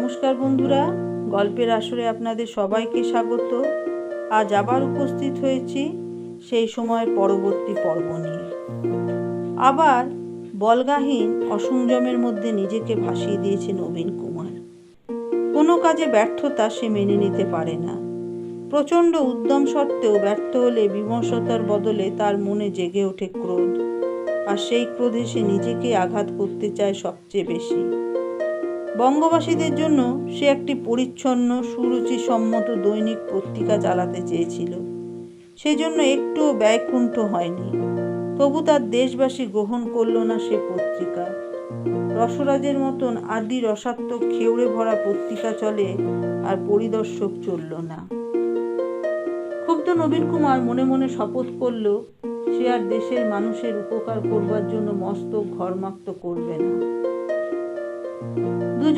নমস্কার বন্ধুরা, গল্পের আসরে আপনাদের সবাইকে স্বাগত। আজ আবার উপস্থিত হয়েছি সেই সময়ের পরবর্তী পর্ব নিয়ে। আবার বলগাহীন অসংযমের মধ্যে নিজেকে ভাসিয়ে দিয়েছে নবীন কুমার। কোনো কাজে ব্যর্থতা সে মেনে নিতে পারে না। প্রচণ্ড উদ্যম সত্ত্বেও ব্যর্থ হলে বিমর্ষতার বদলে তার মনে জেগে ওঠে ক্রোধ। আর সেই ক্রোধে সে নিজেকে আঘাত করতে চায় সবচেয়ে বেশি। বঙ্গবাসীদের জন্য সে একটি পরিচ্ছন্ন, সুরুচিসম্মত দৈনিক পত্রিকা চালাতে চেয়েছিল। সেজন্য একটুও ব্যয়কুণ্ঠ হয়নি। তবু তার দেশবাসী গ্রহণ করল না সে পত্রিকা। রসরাজের মতন আদি রসাত্মক খেউড়ে ভরা পত্রিকা চলে আর পরিদর্শক চলল না। ক্ষুব্ধ নবীন কুমার মনে মনে শপথ করল, সে আর দেশের মানুষের উপকার করবার জন্য মস্তক ঘরমাক্ত করবে না।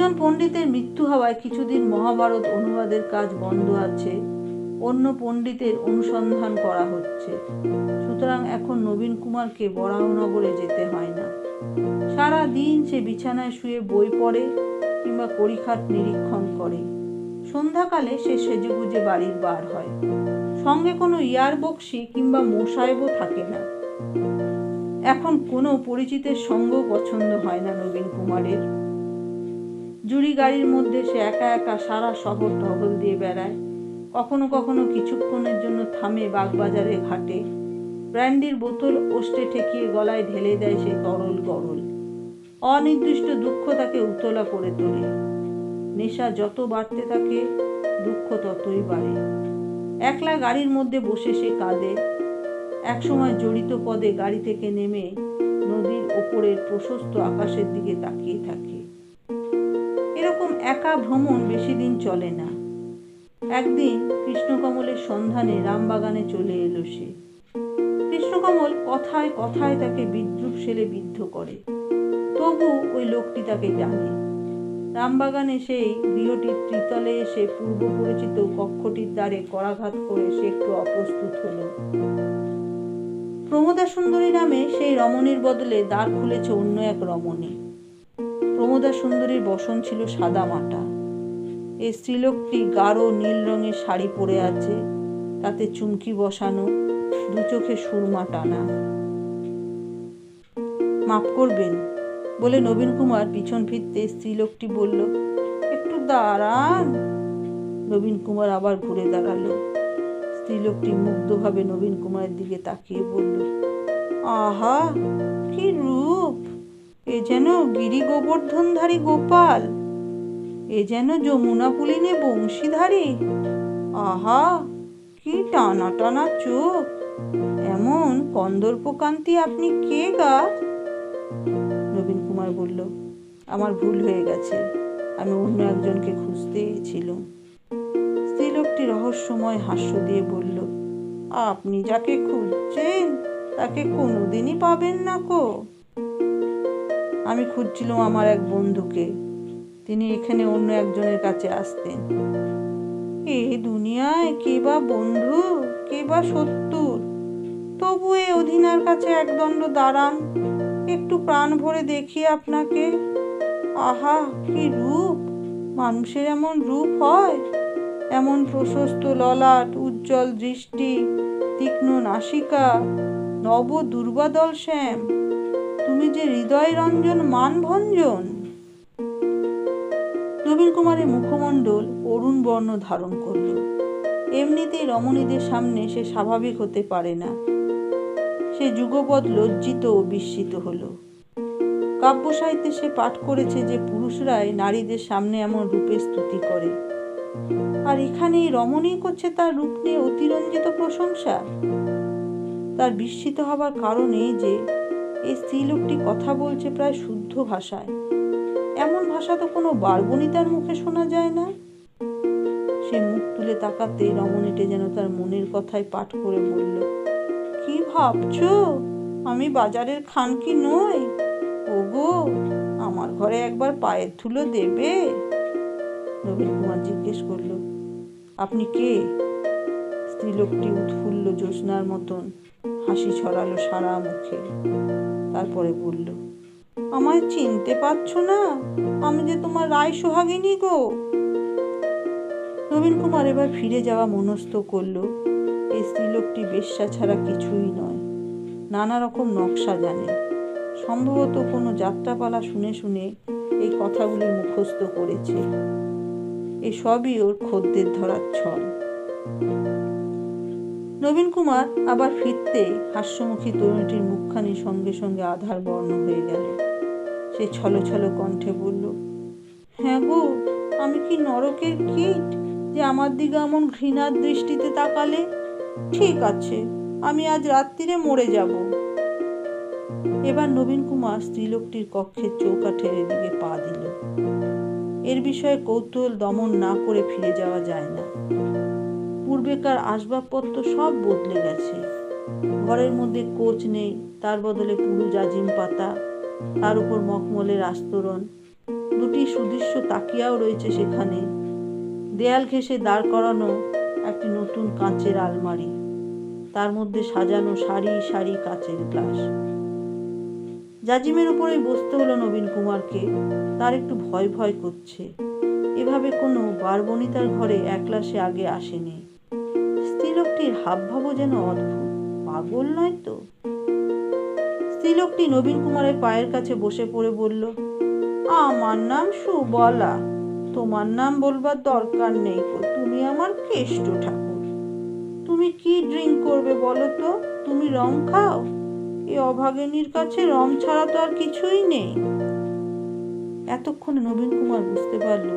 দুজন পণ্ডিতের মৃত্যু হওয়ায় কিছুদিন মহাভারত অনুবাদের কাজ বন্ধ আছে। অন্য পণ্ডিতের অনুসন্ধান করা হচ্ছে। সুতরাং এখন নবীন কুমারকে বরাহনগরে যেতে হয় না। সারা দিন সে বিছানায় শুয়ে বই পড়ে কিংবা কড়িখাট নিরীক্ষণ করে। সন্ধ্যাকালে সে সেজেগুজে বাড়ির বার হয়। সঙ্গে কোনো ইয়ার বক্সি কিংবা মোসাহেবও থাকে না। এখন কোনো পরিচিতের সঙ্গ পছন্দ হয় না নবীন কুমারের। জুড়ি গাড়ির মধ্যে সে একা একা সারা শহর টহল দিয়ে বেড়ায়। কখনো কখনো কিছুক্ষণের জন্য থামে বাগবাজারে ঘাটে। ব্র্যান্ডির বোতল ওষ্টে ঠেকিয়ে গলায় ঢেলে দেয় সে তরল গরল। অনির্দিষ্ট দুঃখ তাকে উতলা করে তোলে। নেশা যত বাড়তে থাকে, দুঃখ ততই বাড়ে। একলা গাড়ির মধ্যে বসে সে কাঁদে। একসময় জড়িত পদে গাড়ি থেকে নেমে নদীর ওপরের প্রশস্ত আকাশের দিকে তাকিয়ে থাকে। এরকম একা ভ্রমণ বেশি দিন চলে না। একদিন কৃষ্ণকমলের সন্ধানে রামবাগানে চলে এলো সে। কৃষ্ণকমল কথায় কথায় তাকে বিদ্রুপ সেলে বিদ্ধ করে। তবু ওই লোকটি তাকে জানে। রামবাগানে সেই গৃহটির ত্রিতলে এসে পূর্ব পরিচিত কক্ষটির দ্বারে করাঘাত করে সে একটু অপ্রস্তুত হলো। প্রমোদা সুন্দরী নামে সেই রমণীর বদলে দ্বার খুলেছে অন্য এক রমণী। প্রমোদা সুন্দরীর বসন ছিল সাদা মাটা। এই স্ত্রীলোকটি গাঢ় নীল রঙের শাড়ি পরে আছে, তাতে চুমকি বসানো, দু চোখে সুরমা টানা। মাফ করবেন, বলে নবীন কুমার পিছন ফিরতে স্ত্রীলোকটি বলল, একটু দাঁড়ান। নবীন কুমার আবার ঘুরে দাঁড়াল। স্ত্রীলোকটি মুগ্ধভাবে নবীন কুমারের দিকে তাকিয়ে বলল, আহা, কি রূপ! এ যেন গিরি গোবর্ধনধারী গোপাল, এ যেন যমুনা পুলিনে বংশীধারী। আহা, কি টানা টানা চোখ! এমন কন্দর্পকান্তি আপনি কে গা? নবীন কুমার বলল, আমার ভুল হয়ে গেছে, আমি অন্য একজনকে খুঁজতে ছিলাম স্ত্রীলোকটি রহস্যময় হাস্য দিয়ে বলল, আপনি যাকে খুঁজছেন, তাকে কোনোদিনই পাবেন না কো। আমি খুঁজছিলাম আমার এক বন্ধুকে। তিনি এখানে অন্য একজনের কাছে আসতেন। এ দুনিয়ায় কে বা বন্ধু, কে বা শত্রুর তবু এ অধীনার কাছে একদণ্ড দাঁড়ান, একটু প্রাণ ভরে দেখি আপনাকে। আহা, কি রূপ! মানুষের এমন রূপ হয়। এমন প্রশস্ত ললাট, উজ্জ্বল দৃষ্টি, তীক্ষ্ণ নাসিকা নব দুর্বাদল শ্যাম। তুমি যে হৃদয় রঞ্জন মান ভঞ্জন নবীন কুমারের মুখমণ্ডল অরুণ বর্ণ ধারণ করল। এমনিতেই রমণীদের সামনে সে স্বাভাবিক হতে পারে না। সে যুগপদ লজ্জিত ও বিস্মিত হলো। কাব্য সাহিত্যে সে পাঠ করেছে যে পুরুষরাই নারীদের সামনে এমন রূপে স্তুতি করে। আর এখানে রমণী করছে তার রূপ নিয়ে অতিরঞ্জিত প্রশংসা। তার বিস্মিত হবার কারণ যে এই স্ত্রীলোকটি কথা বলছে প্রায় শুদ্ধ ভাষায়। এমন ভাষা তো কোনো বারবনিতার মুখে শোনা যায় না। সে মুখ তুলে তাকাতে রমণীটি যেন তার মনের কথায় পাঠ করে বলল, কি ভাবছ? আমি বাজারের খানকি নই। ওগো, আমার ঘরে একবার পায়ের ধুলো দেবে? নবীন কুমার জিজ্ঞেস করল, আপনি কে? স্ত্রীলোকটি উৎফুল্ল জ্যোৎস্নার মতন হাসি ছড়ালো সারা মুখে। তারপরে বলল, আমায় চিনতে পারছ না? আমি যে তোমার রায় সোহাগিনী গো। নবীন কুমার এবার ফিরে যাওয়া মনস্থ করল এই স্ত্রীলোকটি বেশ্যা ছাড়া কিছুই নয়। নানা রকম নকশা জানে। সম্ভবত কোনো যাত্রাপালা শুনে শুনে এই কথাগুলি মুখস্থ করেছে। এসবই ওর খদ্দের ধরার ছল। নবীন কুমার আবার ফিরতে হাস্যমুখী তরুণীটির মুখখানি সঙ্গে সঙ্গে আধার বর্ণ হয়ে গেল। সে ছলো ছলো কণ্ঠে বলল হ্যাঁ গো, আমি কি নরকের কীট যে আমার দিকে এমন ঘৃণার দৃষ্টিতে তাকালে? ঠিক আছে, আমি আজ রাত্রিরে মরে যাব। এবার নবীন কুমার স্ত্রীলোকটির কক্ষের চৌকাঠের এদিকে পা দিল। এর বিষয়ে কৌতূহল দমন না করে ফিরে যাওয়া যায় না। পূর্বেকার আসবাবপত্র সব বদলে গেছে। ঘরের মধ্যে কোচ নেই, তার বদলে পুরু জাজিম পাতা, তার উপর মখমলের আস্তরণ। দুটি সুদৃশ্য তাকিয়াও রয়েছে সেখানে। দেয়াল ঘেঁষে দাঁড় করানো একটি নতুন কাঁচের আলমারি। তার মধ্যে সাজানো সারি সারি কাঁচের গ্লাস। জাজিমের উপরেই বসতে হলো নবীন কুমারকে। তার একটু ভয় ভয় করছে। এভাবে কোনো বারবনিতার ঘরে একলা সে আগে আসেনি। স্ত্রীলোকটির হাবভাবও যেন অদ্ভুত। পাগল নয় তো? স্ত্রীলোকটি নবীন কুমারের পায়ের কাছে বসে পড়ে বলল, আমার নাম সুবলা। তোমার নাম বলবার দরকার নেই গো তুমি আমার কেষ্ট ঠাকুর। তুমি কি ড্রিঙ্ক করবে বলো তো? তুমি রং খাও? এই অভাগিনীর কাছে রং ছাড়া তো আর কিছুই নেই। এতক্ষণে নবীন কুমার বুঝতে পারল,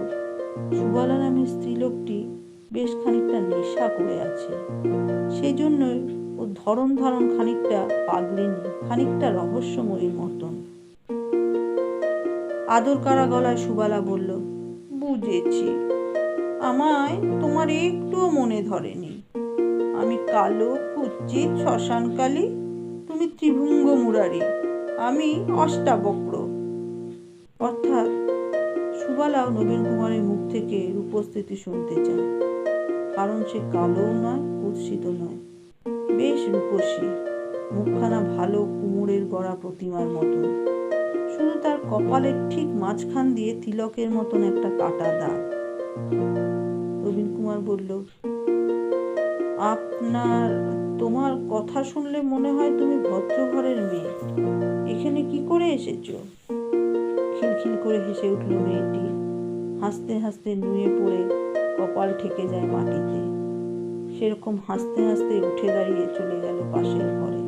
সুবালা নামের স্ত্রীলোকটি বেশ খানিকটা নেশা করে আছে। সেই জন্যই ও ধরন ধরন খানিকটা পাগলিনী, খানিকটা রহস্যময়ীর মতন। আদর কারা গলায় সুবালা বলল, বুঝেছি। আমায় তোমার একটুও মনে ধরেনি। আমি কালো, কুচ্ছিত, শ্মশানকালী, তুমি ত্রিভুঙ্গ মুরারি, আমি অষ্টাবক্র। অর্থাৎ সুবালাও নবীন কুমারের মুখ থেকে উপস্থিতি শুনতে চায়। কারণ সে কালোও নয় কুৎসিত নয়। বেশ রূপসী, মুখখানা ভালো কুমোরের গড়া প্রতিমার মতো শুধু তার কপালের ঠিক মাঝখান দিয়ে তিলকের মতন একটা কাটা দাগ। রবীন কুমার বলল, আপনার, তোমার কথা শুনলে মনে হয় তুমি ভদ্র ঘরের মেয়ে। এখানে কি করে এসেছ? খিলখিল করে হেসে উঠল মেয়েটি। হাসতে হাসতে নুয়ে পড়ে কপাল ঠেকে যায় মাটিতে। সেরকম হাসতে হাসতে উঠে দাঁড়িয়ে চলে গেল পাশের ঘরে।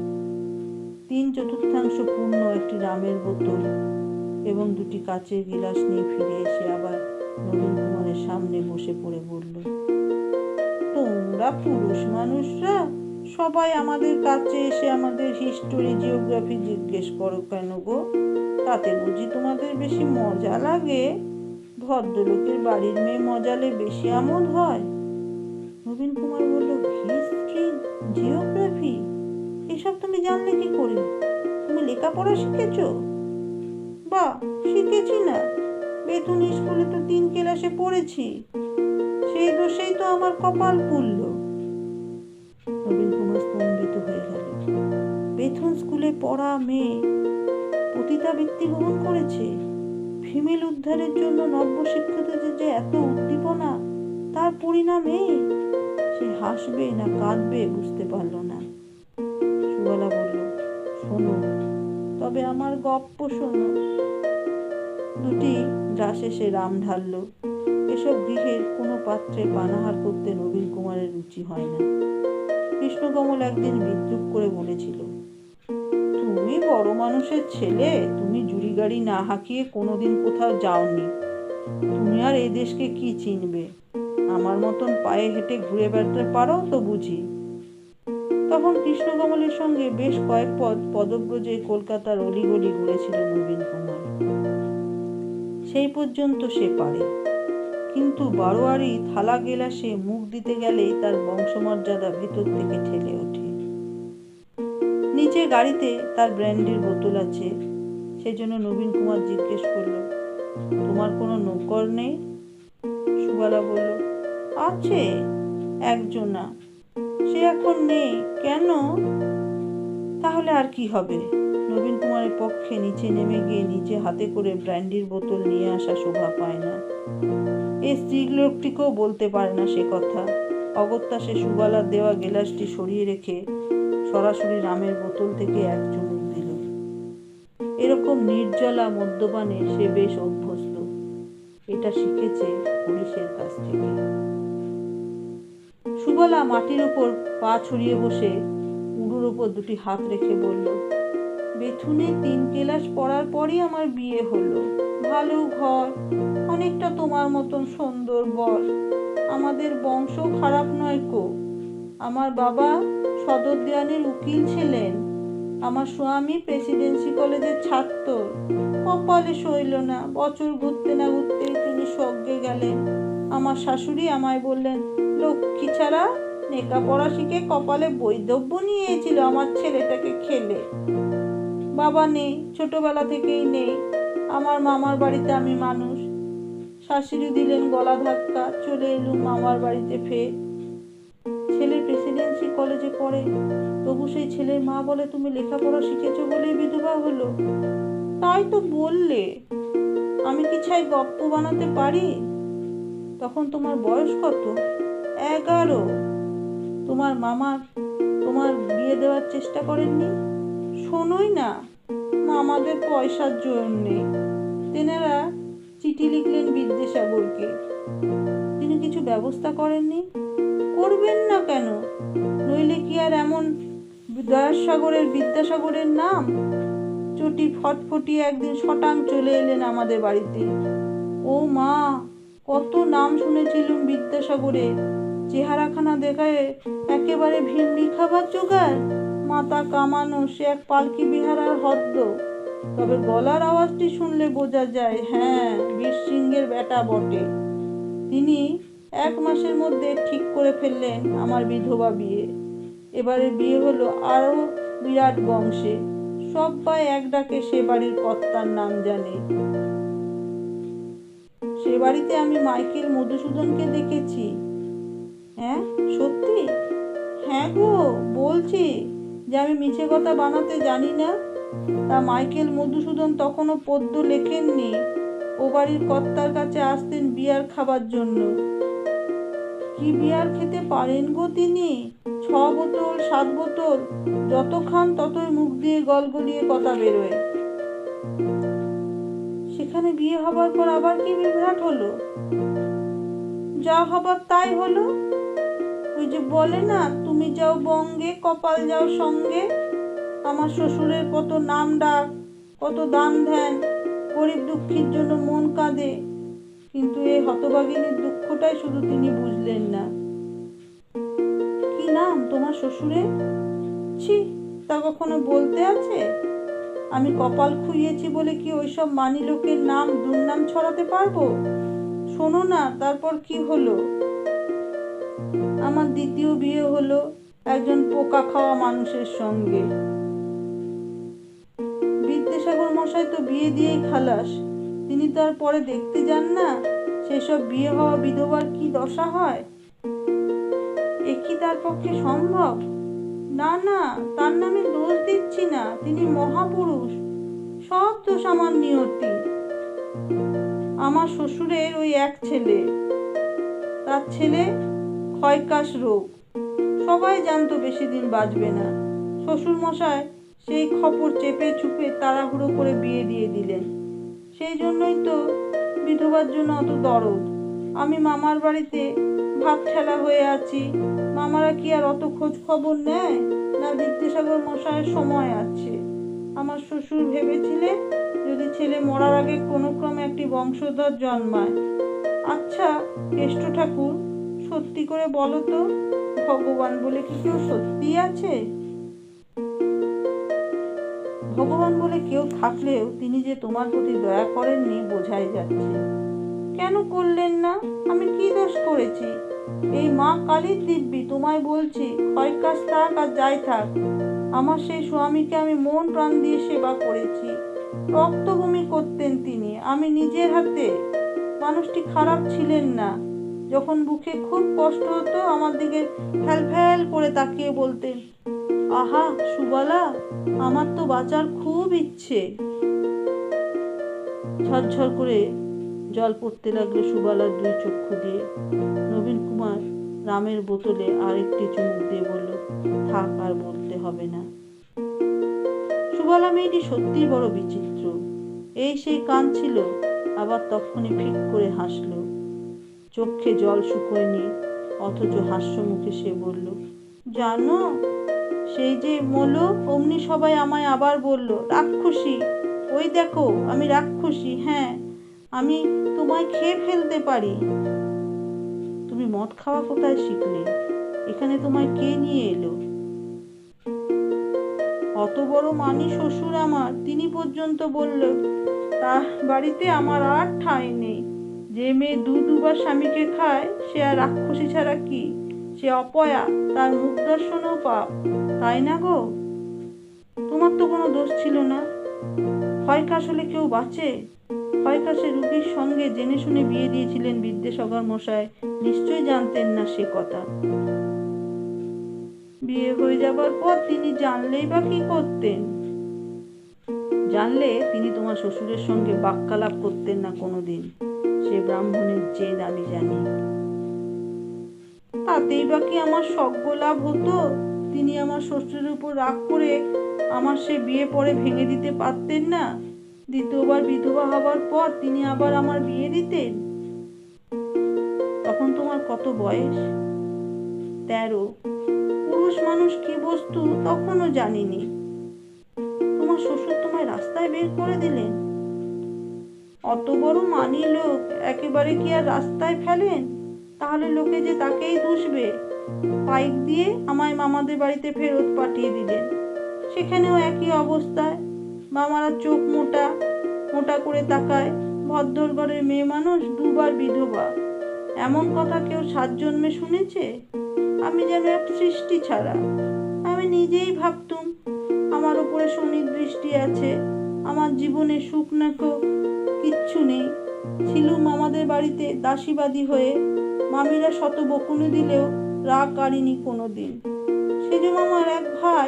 তিন চতুর্থাংশ পূর্ণ একটি রামের বোতল এবং দুটি কাচের গিলাস নিয়ে ফিরে এসে আবার নবীন কুমারের সামনে বসে পড়ে বলল, তোমরা পুরুষ মানুষরা, সবাই আমাদের কাছে এসে আমাদের হিস্টোরি জিওগ্রাফি জিজ্ঞেস করো কেন গো? তাতে বুঝি তোমাদের বেশি মজা লাগে? ভদ্রলোকের বাড়ির মেয়ে মজালে বেশি আমোদ হয়। নবীন কুমার বলল হিস্ট্রি জিওগ্রাফি? এসব তুমি জানলে কি করে? তুমি লেখাপড়া শিখেছো? বা, শিখেছি না। বেতন স্কুলে তো তিন ক্লাসে পড়েছি। সেই দোষেই তো আমার কপাল পুড়ল। নবীন কুমার স্তম্ভিত হয়ে গেল। বেতন স্কুলে পড়া মেয়ে পতিতাবৃত্তি গ্রহণ করেছে। ফিমেল উদ্ধারের জন্য নব্য শিক্ষিতদের যে এত উদ্দীপনা, তার পরিণামে সে হাসবে না কাঁদবে বুঝতে পারল না। সুবলা বলল, শোনো, তবে আমার গপ্প শোনো। দুটি গ্রাসে সে রাম ঢালল। এসব গৃহের কোনো পাত্রে পানাহার করতে নবীন কুমারের রুচি হয় না। কৃষ্ণকমল একদিন বিদ্রুপ করে বলেছিল, তুমি বড় মানুষের ছেলে, তুমি গাড়ি না হাঁকিয়ে কোনোদিন কোথাও যাওনি। তুমি আর এই দেশকে কি চিনবে? আমার মতন পায়ে হেঁটে ঘুরে বেড়াতে পারো তো বুঝি? তখন কৃষ্ণকমলের সঙ্গে বেশ কয়েক পদ পদব্রজে কলকাতার অলিগলি ঘুরেছিল নবীন কুমার। সেই পর্যন্ত সে পারে। কিন্তু বারোয়ারি থালা গেলাসে মুখ দিতে গেলেই তার বংশমর্যাদা ভেতর থেকে ঠেলে ওঠে। নিচে গাড়িতে তার ব্র্যান্ডির বোতল আছে। সেই জন্য নবীন কুমার জিজ্ঞেস করল, তোমার কোনো নৌকর নেই? সুবালা বলল, আছে, একজনা সে এখন নেই, কেন? তাহলে আর কি হবে? নবীন কুমারের পক্ষে নিচে নেমে গিয়ে নিচে হাতে করে ব্র্যান্ডির বোতল নিয়ে আসা শোভা পায় না। এই স্ত্রীলোকটিকেও বলতে পারে না সে কথা। অগত্যা সে সুবালার দেওয়া গেলাসটি সরিয়ে রেখে সরাসরি রামের বোতল থেকে এক চুমুক দিল এরকম নির্জলা মদ্যপানে সে বেশ অভ্যস্ত। এটা শিখেছে পুলিশের কাছ থেকে। সুবলা মাটির উপর পা ছড়িয়ে বসে উড়ুর উপর দুটি হাত রেখে বলল, বেথুনে তিন ক্লাস পড়ার পরই আমার বিয়ে হলো। ভালো ঘর, অনেকটা তোমার মতন সুন্দর বর। আমাদের বংশ খারাপ নয় কো। আমার বাবা সদর দেয়ানের উকিল ছিলেন। আমার স্বামী প্রেসিডেন্সি কলেজের ছাত্র। কপালে সইল না, বছর ঘুরতে না ঘুরতেই তিনি স্বর্গে গেলেন। আমার শাশুড়ি আমায় বললেন, লক্ষ্মী ছাড়া লেখাপড়া শিখে কপালে বৈধব্য নিয়েছিল আমার ছেলেটাকে খেলে। বাবা নেই, ছোটবেলা থেকেই নেই। আমার মামার বাড়িতে আমি মানুষ। শাশুড়ি দিলেন গলা ধাক্কা, চলে এলুম মামার বাড়িতে ফের। ছেলে প্রেসিডেন্সি কলেজে পড়ে। তবু সেই ছেলের মা বলে, তুমি লেখাপড়া শিখেছো বলেই বিধবা হলো। তাই তো বললে। আমি কি ছাই গপ্প বানাতে পারি? তখন তোমার বয়স কত? এগারো। তোমার মামার, তোমার বিয়ে দেওয়ার চেষ্টা করেননি? শোনোই না, মামাদের পয়সার জন্যে তেনারা চিঠি লিখলেন বিদ্যাসাগরকে। তিনি কিছু ব্যবস্থা করেননি? করবেন না কেন? নইলে কি আর এমন দয়াসাগরের বিদ্যাসাগরের নাম? চটি ফটফটিয়ে একদিন শটাং চলে এলেন আমাদের বাড়িতে। ও মা, কত নাম শুনেছিলুম বিদ্যাসাগরের চেহারাখানা দেখায় একেবারে ভিমড়ি খাবার জোগাড়। মাথা কামানো সে এক পালকি বিহারার হদ্দ। তবে গলার আওয়াজটি শুনলে বোঝা যায় হ্যাঁ বীর সিংহের বেটা বটে। তিনি এক মাসের মধ্যে ঠিক করে ফেললেন আমার বিধবা বিয়ে। এবারে বিয়ে হলো আরও বিরাট বংশে। সবাই এক ডাকে সে বাড়ির কর্তার নাম জানে। সে বাড়িতে আমি মাইকেল মধুসূদনকে দেখেছি। হ্যাঁ সত্যি? হ্যাঁ গো, বলছি যে আমি মিছে কথা বানাতে জানি না। তা মাইকেল মধুসূদন তখনও পদ্য লেখেননি। ও বাড়ির কর্তার কাছে আসতেন বিয়ার খাবার জন্য। কি বিয়ার খেতে পারেন গো তিনি। ছ বোতল, সাত বোতল যত খান ততই মুখ দিয়ে গলগলিয়ে কথা বেরোয়। সেখানে বিয়ে হবার পর আবার কি বিভ্রাট হলো? যা হবার তাই হলো? ওই যে বলে না, তুমি যাও বঙ্গে, কপাল যাও সঙ্গে। আমার শ্বশুরের কত নাম ডাক, কত দান ধ্যান, গরিব দুঃখীর জন্য মন কাঁদে। কিন্তু এই হতভাগিনীর দুঃখটাই শুধু তিনি বুঝলেন না। কি নাম তোমার শ্বশুরের? ছি, তা কখনো বলতে আছে? আমি কপাল খুইয়েছি বলে কি ওইসব মানি লোকের নাম দুর্নাম ছড়াতে পারব? শোনো না, তারপর কি হলো? আমার দ্বিতীয় বিয়ে হলো একজন পোকা খাওয়া মানুষের সঙ্গে। বিদ্যাসাগর মশাই তো বিয়ে দিয়েই খালাস। তিনি তো আর পরে দেখতে যান না। সেসব বিয়ে হওয়া বিধবার কি দশা হয়? এ কি তার পক্ষে সম্ভব? না না, তার নামে দোষ দিচ্ছি না। তিনি মহাপুরুষ। সব দোষ আমার নিয়তি। আমার শ্বশুরের ওই এক ছেলে। তার ছেলে ক্ষয়কাশ রোগ। সবাই জানতো বেশি দিন বাঁচবে না। শ্বশুর মশাই সেই খবর চেপে চুপে তাড়াহুড়ো করে বিয়ে দিয়ে দিলেন। সেই জন্যই তো বিধবার জন্য অত দরদ। আমি মামার বাড়িতে ভাত ঠেলা হয়ে আছি, মামারা কি আর অত খোঁজ খবর নেয়? না বিদ্যাসাগর মশায়ের সময় আছে। আমার শ্বশুর ভেবেছিলেন যদি ছেলে মরার আগে কোনো ক্রমে একটি বংশধর জন্মায়। আচ্ছা কেষ্ট ঠাকুর, সত্যি করে বলো তো, ভগবান বলে কি কেউ সত্যি আছে? ভগবান বলে কেউ থাকলেও তিনি যে তোমার প্রতি দয়া করেননি, বোঝাই যাচ্ছে। কেন করলেন না? আমি কি দোষ করেছি? এই মা কালীর দিব্যি তোমায় বলছি হয় কাজ থাক আর যাই থাক। আমার সেই স্বামীকে আমি মন প্রাণ দিয়ে সেবা করেছি। রক্তভূমি করতেন তিনি, আমি নিজের হাতে। মানুষটি খারাপ ছিলেন না। যখন বুকে খুব কষ্ট হতো, আমার দিকে ফ্যাল ফ্যাল করে তাকিয়ে বলতেন, আহা, সুবালা আমার তো বাঁচার খুব ইচ্ছে। ঝরঝর করে জল পড়তে লাগল সুবালার দুই চক্ষু দিয়ে। নবীন কুমার রামের বোতলে আরেকটি চুমুক দিয়ে বলল, থাক, আর বলতে হবে না। সুবালা মেয়েটি সত্যি বড় বিচিত্র। এই সেই কান ছিল, আবার তখনই ফিক করে হাসলো। চোখে জল শুকোয়নি, অথচ হাস্য মুখে সে বলল, জানো সেই যে মলো, অমনি সবাই আমায় আবার বলল, রাক্ষসী, ওই দেখো, আমি রাক্ষসী হ্যাঁ আমি তোমায় খেয়ে ফেলতে পারি। তুমি মদ খাওয়া কোথায় শিখলে? এখানে তোমায় কে নিয়ে এলো? অত বড় মানি শ্বশুর আমার, তিনি পর্যন্ত বলল তা বাড়িতে আমার আর ঠাঁই নেই। যে মেয়ে দু দুবার স্বামীকে খায়, সে আর রাক্ষসী ছাড়া কি? সে অপয়া, তার মুখ দর্শনও পাপ তাই না গো? তোমার তো কোনো দোষ ছিল না। হয় কাশলে কেউ বাঁচে? হয় কাশে রুগীর সঙ্গে জেনে শুনে বিয়ে দিয়েছিলেন বিদ্যাসাগর মশাই, নিশ্চয়ই জানতেন না সে কথা। বিয়ে হয়ে যাবার পর তিনি জানলেই বা কি করতেন? জানলে তিনি তোমার শ্বশুরের সঙ্গে বাক্যালাপ করতেন না কোনোদিন। সে ব্রাহ্মণের জেদ আমি জানি। তাতেই বা কি আমার সজ্ঞ লাভ হতো? তিনি আমার শ্বশুরের উপর রাগ করে আমার সে বিয়ে পরে ভেঙে দিতে পারতেন না। দ্বিতীয়বার বিধবা হবার পর তিনি আবার আমার বিয়ে দিতেন। তখন তোমার কত বয়স? তেরো। পুরুষ মানুষ কি বস্তু তখনও জানিনি। তোমার শ্বশুর তোমায় রাস্তায় বের করে দিলেন। অত বড় মানি লোক একেবারে কি আর রাস্তায় ফেলেন? তাহলে লোকে যে তাকেই দুষবে? পাইক দিয়ে আমায় মামাদের বাড়িতে ফেরত পাঠিয়ে দিলেন সেখানেও একই অবস্থায় মামারা চোখ মোটা মোটা করে তাকায় ভদ্দর ঘরের মেয়ে মানুষ, দুবার বিধবা। এমন কথা কেউ সাত জন্মে শুনেছে? আমি যেন এক সৃষ্টি ছাড়া। আমি নিজেই ভাবতুম, আমার উপরে দৃষ্টি আছে, আমার জীবনে সুখ নাকো, কিচ্ছু নেই। ছিলুম আমাদের বাড়িতে দাসীবাদী হয়ে মামিরা শত বকুনি দিলেও রাগ কাড়িনি কোনো দিন সেজ মামার এক ভাই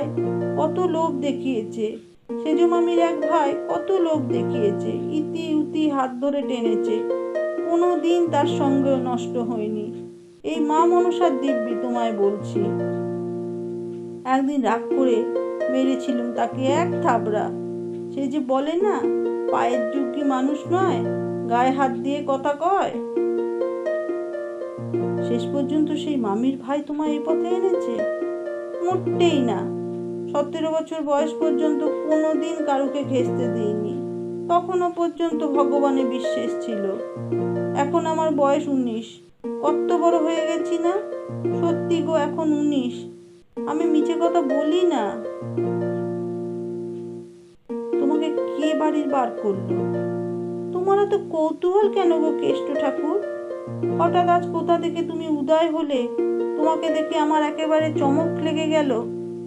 কত লোভ দেখিয়েছে। সেজ মামির এক ভাই কত লোভ দেখিয়েছে। ইতি উতি হাত ধরে টেনেছে। কোনো দিন তার সঙ্গেও নষ্ট হয়নি। এই মা মনসার দিব্যি তোমায় বলছি। একদিন রাগ করে মেরেছিলুম তাকে এক থাবড়া। সে যে বলে না, পায়ের যুগ কি মানুষ নয়? গায়ে হাত দিয়ে কথা কয়? শেষ পর্যন্ত সেই মামির ভাই তোমায় এই পথে এনেছে? মোটেই না। সতেরো বছর বয়স পর্যন্ত কোনো দিন কারুকে ঘেঁচতে দিইনি। তখনও পর্যন্ত ভগবানে বিশ্বাস ছিল। এখন আমার বয়স উনিশ। কত বড় হয়ে গেছি না? সত্যি গো, এখন উনিশ। আমি মিছে কথা বলি না। তোমাকে কে বাড়ির বার করল? তোমার এত কৌতূহল কেন গো কেষ্ট ঠাকুর? হঠাৎ আজ কোথা থেকে তুমি উদয় হলে? তোমাকে দেখে আমার একেবারে চমক লেগে গেল।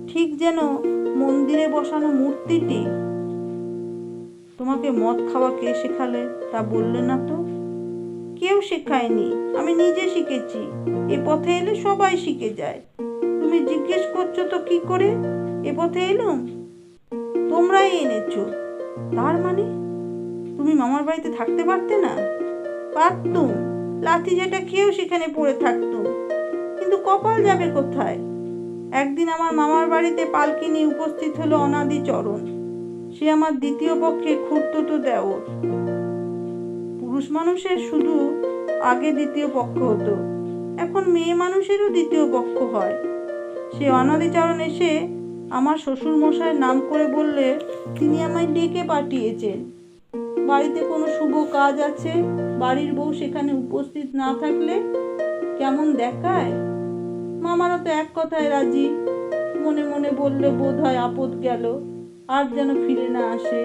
ঠিক যেন মন্দিরে বসানো মূর্তিটি। তোমাকে মদ খাওয়া কে শেখালে তা বললে না তো? কেউ শেখায়নি, আমি নিজে শিখেছি। এ পথে এলে সবাই শিখে যায়। তুমি জিজ্ঞেস করছ তো কি করে? এ পথে এলুম? তোমরাই এনেছো। তার মানে? তুমি মামার বাড়িতে থাকতে পারতে না? পারতুম। লাঠি যেটা খেয়েও সেখানে পড়ে থাকতো। কিন্তু কপাল যাবে কোথায়? একদিন আমার মামার বাড়িতে পালকি নিয়ে উপস্থিত হলো অনাদি চরণ। সে আমার দ্বিতীয় পক্ষে খুঁড়তো দেওর। পুরুষ মানুষের শুধু আগে দ্বিতীয় পক্ষ হতো, এখন মেয়ে মানুষেরও দ্বিতীয় পক্ষ হয়। সে অনাদিচরণ এসে আমার শ্বশুর নাম করে বললে তিনি আমায় ডেকে পাঠিয়েছেন। বাড়িতে কোনো শুভ কাজ আছে? বাড়ির বউ সেখানে উপস্থিত না থাকলে কেমন দেখায়? মামারা তো এক কথায় রাজি। মনে মনে বললে বোধ হয় আপদ গেল, আর যেন ফিরে না আসে।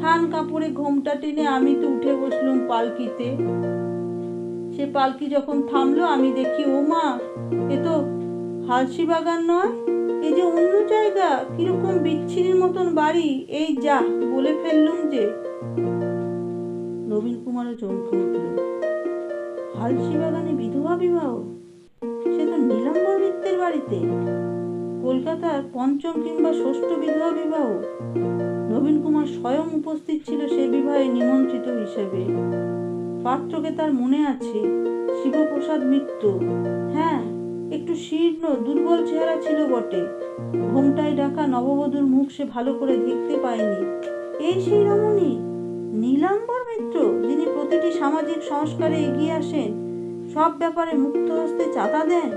থান কাপড়ে ঘোমটা টেনে আমি তো উঠে বসলুম পালকিতে। সে পালকি যখন থামলো, আমি দেখি ও মা এ তো হালসি বাগান নয়? এই যে অন্য জায়গা, কীরকম বিচ্ছিরির মতন বাড়ি, এই যা, বলে ফেললুম যে। নবীন কুমারও চমকে উঠল। হালসি বাগানে বিধবা বিবাহ? সে তো নীলাম্বর মিত্রের বাড়িতে। কলকাতার পঞ্চম কিংবা ষষ্ঠ বিধবা বিবাহ? নবীন কুমার স্বয়ং উপস্থিত ছিল সে বিবাহে নিমন্ত্রিত হিসেবে। পাত্রকে তার মনে আছে, শিবপ্রসাদ মিত্র। হ্যাঁ একটু শীর্ণ, দুর্বল চেহারা ছিল বটে। ঘোমটায় ডাকা নববধূর মুখ সে ভালো করে দেখতে পায়নি। এই সেই রমণী? নীলাম্বর মিত্র, যিনি প্রতিটি সামাজিক সংস্কারে এগিয়ে আসেন, সব ব্যাপারে মুক্ত হস্তে চাঁদা দেন?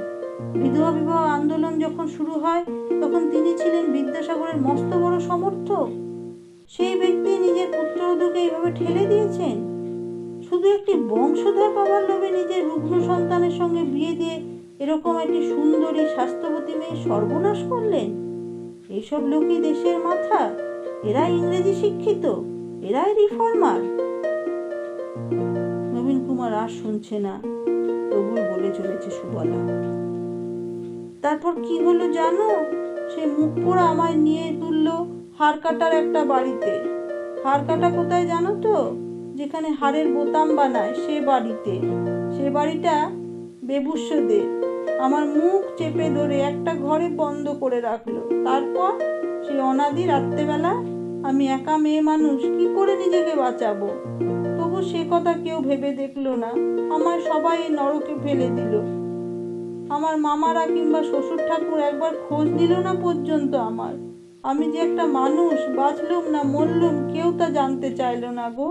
বিধবা বিবাহ আন্দোলন যখন শুরু হয়, তখন তিনি ছিলেন বিদ্যাসাগরের মস্ত বড় সমর্থক। সেই ব্যক্তি নিজের পুত্রবধূকে এইভাবে ঠেলে দিয়েছেন? শুধু একটি বংশধর পাওয়ার লোভে নিজের রুগ্ন সন্তানের সঙ্গে বিয়ে দিয়ে এরকম একটি সুন্দরী স্বাস্থ্যবতী মেয়ে সর্বনাশ করলেন? এইসব লোকই দেশের মাথা এরা ইংরেজি শিক্ষিত, এরাই রিফর্মার। নবীন কুমার আর শুনছে না, তবু বলে চলেছে সুবলা। তারপর কি হলো জানো? সে মুখ পোড়া আমায় নিয়ে তুললো হাড় কাটার একটা বাড়িতে। হাড় কাটা কোথায় জানো তো? যেখানে হাড়ের বোতাম বানায় সে বাড়িতে। সে বাড়িটা বেবুস্যদের আমার মুখ চেপে ধরে একটা ঘরে বন্ধ করে রাখল। তারপর সে অনাদি রাত্রেবেলা আমি একা মেয়ে মানুষ, কি করে নিজেকে বাঁচাবো? তবু সে কথা কেউ ভেবে দেখল না। আমার সবাই নরকে ফেলে দিল। আমার মামারা কিংবা শ্বশুর ঠাকুর একবার খোঁজ নিল না পর্যন্ত আমার। আমি যে একটা মানুষ, বাঁচলুম না মরলুম, কেউ তা জানতে চাইলো না গো।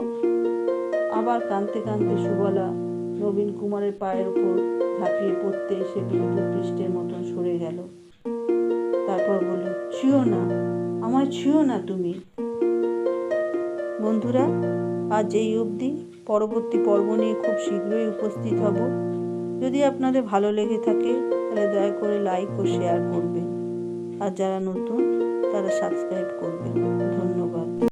আবার কাঁদতে কাঁদতে সুবলা নবীন কুমারের পায়ের উপর ঝাঁপিয়ে পড়তে এসে বিদ্যুৎ পৃষ্ঠের মতন সরে গেল। তারপর বলল, ছুঁয়ো না, আমায় ছুঁয়ো না তুমি। বন্ধুরা, আজ এই অবধি পরবর্তী পর্ব নিয়ে খুব শীঘ্রই উপস্থিত হব। যদি আপনাদের ভালো লেগে থাকে, তাহলে দয়া করে লাইক ও শেয়ার করবেন। আর যারা নতুন, তারা সাবস্ক্রাইব করবেন।